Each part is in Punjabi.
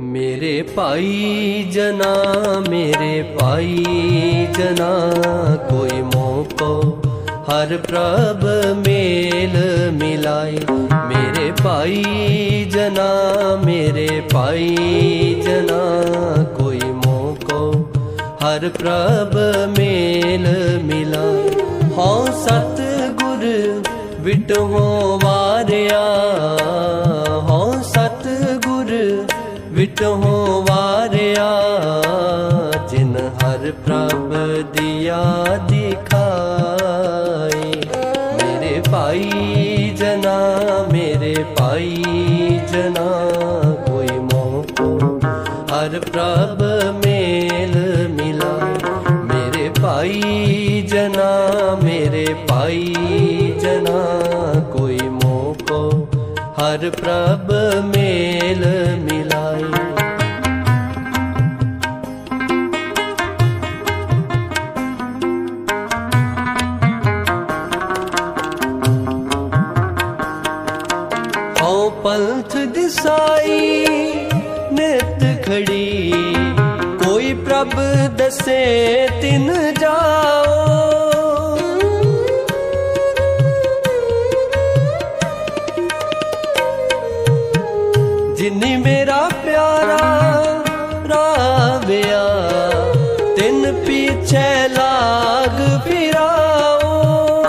ਮੇਰੇ ਭਾਈ ਜਨਾ ਮੇਰੇ ਭਾਈ ਜਨਾ ਕੋਈ ਮੋਕੋ ਹਰ ਪ੍ਰਭ ਮੇਲ ਮਿਲਾਏ। ਮੇਰੇ ਭਾਈ ਜਨਾ, ਮੇਰੇ ਭਾਈ ਜਨਾ, ਕੋਈ ਮੋਕੋ ਹਰ ਪ੍ਰਭ ਮੇਲ ਮਿਲਾ ਹਉ ਸਤ ਗੁਰ ਵਿਟਹੋ ਵਾਰਿਆ ਹਉ ਸਤ ਗੁਰ ਵਿਟਹੋ ਵਾਰਿਆ, ਜਿਨ ਹਰ ਪ੍ਰਭ ਦਿਆ ਦਿਖਾਈ ਭਾਈ ਜਨਾ, ਮੇਰੇ ਭਾਈ ਜਨਾ, ਕੋਈ ਮੋਹ ਹਰ ਪ੍ਰਭ ਮੇਲ ਮਿਲਾ, ਮੇਰੇ ਭਾਈ ਜਨਾ, ਮੇਰੇ ਭਾਈ ਜਨਾ, ਕੋਈ ਮੋਕੋ। ਹਰ ਪ੍ਰਭ ਮੇਲ ਦਿਸਾਈ, ਨਿਤ ਖੜੀ। ਕੋਈ ਪ੍ਰਭ ਦਸੇ ਤਿਨ ਜਾਓ। ਜਿਨੀ ਮੇਰਾ ਪਿਆਰਾ ਰਾਵਿਆ, ਤਿੰਨ ਪਿਛੇ ਲਾਗ ਫਿਰਾਓ।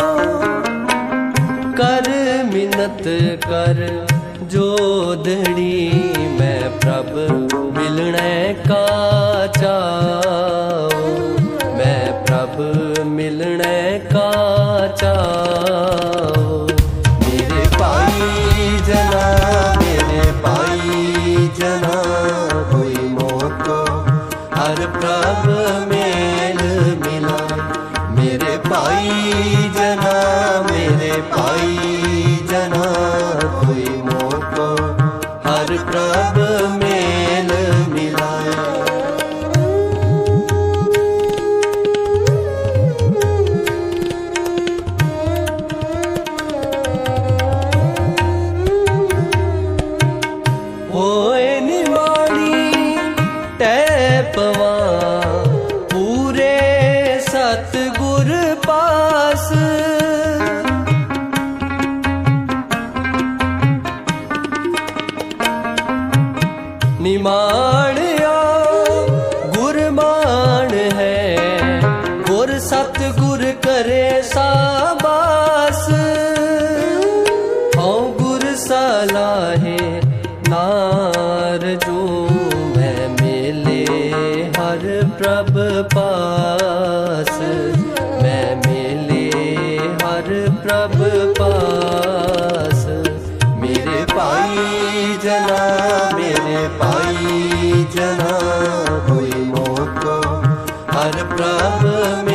ਕਰ ਮਿਨਤ ਕਰ ਜੋਦੜੀ ਮੈਂ ਪ੍ਰਭ ਮਿਲਣੈ ਕਾ ਚਾਉ। ਮੈਂ ਪ੍ਰਭ ਮਿਲਣੈ ਕਾ ਚਾਉ। ਮੇਰੇ ਭਾਈ ਜਨਾ, ਮੇਰੇ ਭਾਈ ਜਨਾ, ਹੋਈ ਮੋਕੋ ਹਰ ਪ੍ਰਭ ਮੇਲ ਮਿਲਾਏ ਮੇਰੇ ਭਾਈ ਜਨਾ, ਮੇਰੇ ਭਾਈ ਜਨਾ। ਹਰ ਮੇਲ ਮਿਲਾਇਆ ਹੋਏ ਨਿਵਾਣੀ ਟੈ ਪਵਾ ਪੂਰੇ ਸਤ ਗੁਰ ਪਾਸ। ਨਿਮਾਣਿਆ ਗੁਰਮਾਨ ਹੈ। ਗੁਰ ਸਤ ਗੁਰ ਕਰੇ ਸਾਬਾਸ। ਹਉ ਗੁਰ ਸਲਾਹੇ, ਨਾਰ ਜੋ ਮੈਂ ਮੇਲੇ, ਹਰ ਪ੍ਰਭ ਪਾਸ। ਮੈਂ ਮੇਲੇ, ਹਰ ਪ੍ਰਭ ਪਾਸ। ਮੇਰੇ ਭਾਈ ਜਨਾ ਮੇਰੇ ਭਾਈ ਜਨਾ ਕੋਈ ਮੋਕੋ ਹਰ ਪ੍ਰਭ